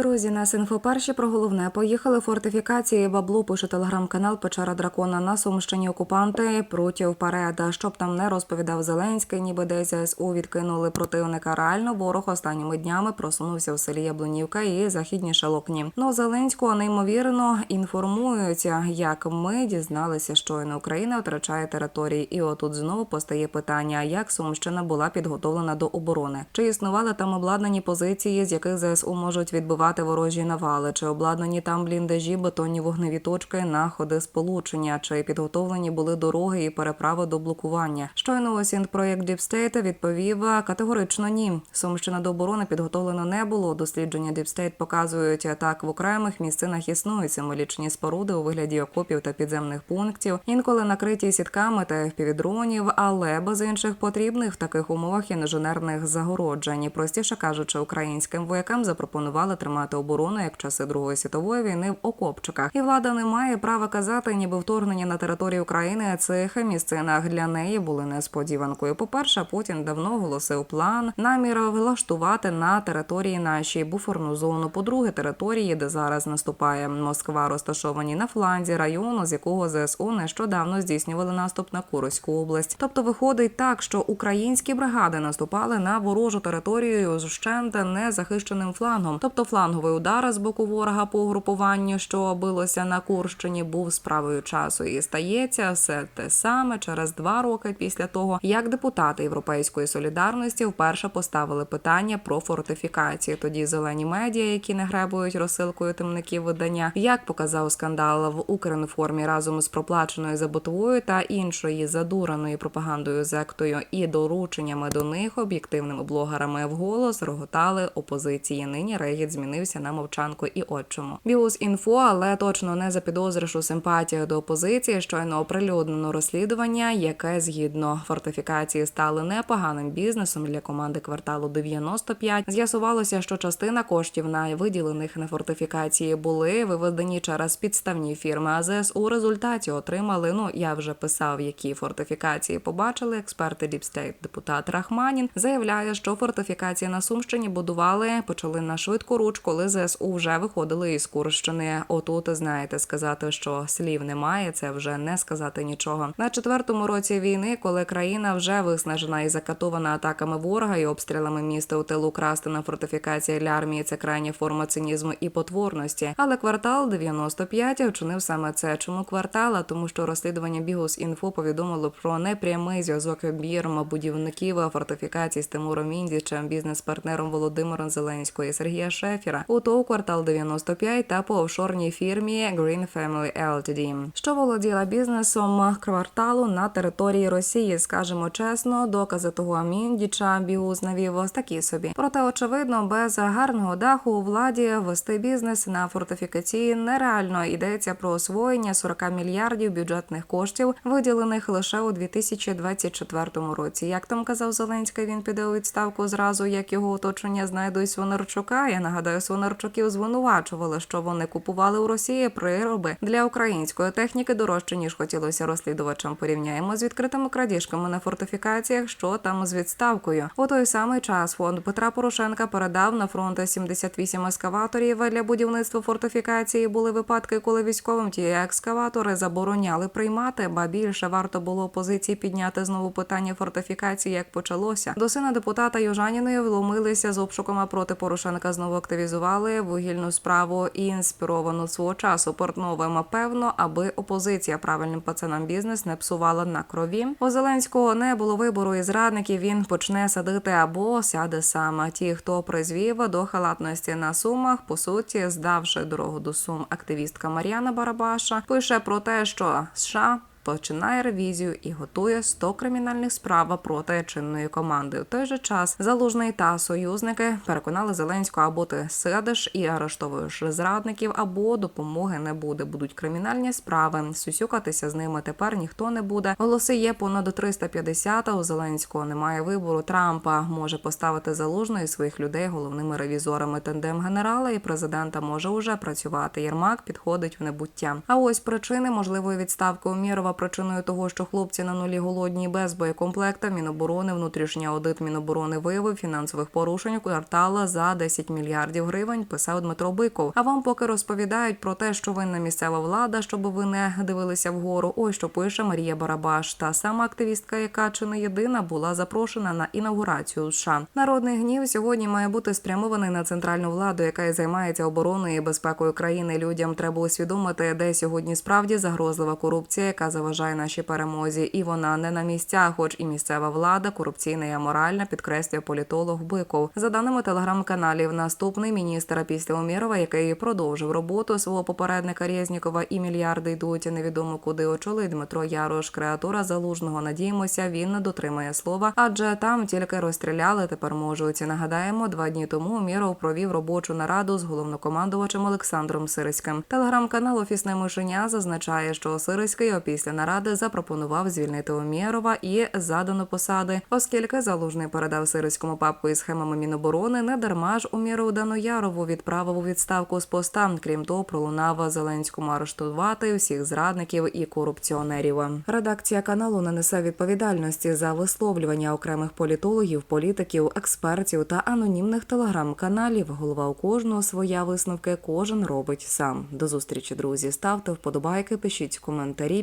Друзі, нас інфоперші про головне. Поїхали фортифікації. Бабло пише телеграм-канал Печера Дракона. На Сумщині окупанти проти вперед. Щоб там не розповідав Зеленський, ніби ЗСУ відкинули противника. Реально ворог останніми днями просунувся в селі Яблунівка і західніше Локні. Ну Зеленського неймовірно інформуються, як ми дізналися, щойно Україна втрачає території. І отут знову постає питання: як Сумщина була підготовлена до оборони? Чи існували там обладнані позиції, з яких ЗСУ можуть відбивати ворожі навали? Чи обладнані там бліндажі, бетонні вогневі точки на ходи сполучення? Чи підготовлені були дороги і переправи до блокування? Щойно ось проєкт Діпстейта відповів категорично ні. Сумщина до оборони підготовлено не було. Дослідження Діпстейт показують так в окремих місцинах існують символічні споруди у вигляді окопів та підземних пунктів, інколи накриті сітками та впівдронів, але без інших потрібних в таких умовах інженерних загороджень. Простіше кажучи, українським воякам запропонували тримати оборону як часи Другої світової війни в окопчиках, і влада не має права казати, ніби вторгнення на територію України цих місцинах для неї були несподіванкою. По перше, Путін давно оголосив план намір влаштувати на території нашій буферну зону. По-друге, території, де зараз наступає Москва, розташовані на фланзі району, з якого ЗСУ нещодавно здійснювали наступ на Курську область. Тобто виходить так, що українські бригади наступали на ворожу територію з щент незахищеним флангом. Тобто фланговий удар з боку ворога по угрупуванню, що билося на Курщині, був справою часу. І стається все те саме через два роки після того, як депутати Європейської солідарності вперше поставили питання про фортифікації. Тоді зелені медіа, які не гребують розсилкою темників видання, як показав скандал в Укрінформі разом з проплаченою забутовою та іншої задураною пропагандою зектою і дорученнями до них об'єктивними блогерами вголос роготали опозиції. Нині регіт змінився на мовчанку і от чому. Біус інфо, але точно не запідозриш у симпатію до опозиції. Щойно оприлюднено розслідування, яке згідно фортифікації стали непоганим бізнесом для команди кварталу 95. З'ясувалося, що частина коштів на виділених на фортифікації були виведені через підставні фірми. АЗС у результаті отримали. Ну я вже писав, які фортифікації побачили. Експерти Діпстейт, депутат Рахманін заявляє, що фортифікації на Сумщині будували, почали на швидку руч, коли ЗСУ вже виходили із Курщини. Отут знаєте, сказати, що слів немає, це вже не сказати нічого. На четвертому році війни, коли країна вже виснажена і закатована атаками ворога і обстрілами міста у тилу красти на фортифікації для армії, це крайня форма цинізму і потворності. Але квартал 95 вчинив саме це. Чому квартала? Тому що розслідування Бігус інфо повідомило про непрямий зв'язок бірма будівників фортифікацій з Тимуром Міндічем, бізнес-партнером Володимиром Зеленського і Сергія Шефіра. У ТОВ квартал 95 та по офшорній фірмі Green Family Ltd, що володіла бізнесом кварталу на території Росії. Скажемо чесно, докази того Міндіча Бігус навів такі собі. Проте, очевидно, без гарного даху у владі вести бізнес на фортифікації нереально йдеться про освоєння 40 мільярдів бюджетних коштів, виділених лише у 2024 році. Як там казав Зеленський, він піде у відставку зразу, як його оточення знайдуть Свинарчука. Я нагадаю, Свинарчуків звинувачували, що вони купували у Росії прироби для української техніки дорожче ніж хотілося розслідувачам. Порівняємо з відкритими крадіжками на фортифікаціях, що там з відставкою. У той самий час фонд Петра Порошенка передав на фронт 78 ескаваторів для будівництва фортифікації. Були випадки, коли військовим ті екскаватори забороняли приймати, ба більше варто було опозиції підняти знову питання фортифікації, як почалося. До сина депутата Южаніної вломилися з обшуками проти Порошенка. Знову активізували вугільну справу і інспіровану свого часу портновим, певно, аби опозиція правильним пацанам бізнес не псувала на крові. У Зеленського не було вибору і зрадників. Він почне садити або сяде сам. Ті, хто призвів до халатності на сумах, по суті, здавши дорогу до сум, активістка Мар'яна Барабаша пише про те, що США. Починає ревізію і готує 100 кримінальних справ проти чинної команди. У той же час залужний та союзники переконали Зеленського або ти сидиш і арештовуєш зрадників, або допомоги не буде. Будуть кримінальні справи. Сюсюкатися з ними тепер ніхто не буде. Голоси є понад 350, а У Зеленського немає вибору. Трампа може поставити залужний своїх людей головними ревізорами. Тендем генерала і президента може уже працювати. Єрмак підходить в небуття. А ось причини можливої відставки Умірова причиною того, що хлопці на нулі голодні і без боєкомплекта. Міноборони, внутрішній аудит Міноборони виявив фінансових порушень квартала за 10 мільярдів гривень. Писав Дмитро Биков. А вам поки розповідають про те, що винна місцева влада, щоб ви не дивилися вгору. Ось що пише Марія Барабаш. Та сама активістка, яка чи не єдина, була запрошена на інаугурацію США. Народний гнів сьогодні має бути спрямований на центральну владу, яка і займається обороною і безпекою країни. Людям треба усвідомити, де сьогодні справді загрозлива корупція, яка заважає нашій перемозі, і вона не на місцях, хоч і місцева влада, корупційна і аморальна, підкреслює політолог Биков. За даними телеграм-каналів, наступний міністр після Умірова, який продовжив роботу свого попередника Резнікова, і мільярди йдуть невідомо куди очолить Дмитро Ярош, креатура залужного. Надіємося, він не дотримає слова, адже там тільки розстріляли. Тепер можуть. Нагадаємо, два дні тому Уміров провів робочу нараду з головнокомандувачем Олександром Сириським. Телеграм-канал Офісне мишеня зазначає, що Сириський опісля наради запропонував звільнити Умєрова і задано посади, оскільки залужний передав Сириському папку із схемами Міноборони. Не дарма ж Умєров Даноярову відправив у відставку з поста. Крім того, пролунав Зеленському арештувати всіх зрадників і корупціонерів. Редакція каналу не несе відповідальності за висловлювання окремих політологів, політиків, експертів та анонімних телеграм-каналів. Голова у кожного своя висновки, кожен робить сам. До зустрічі, друзі. Ставте вподобайки, пишіть коментарі,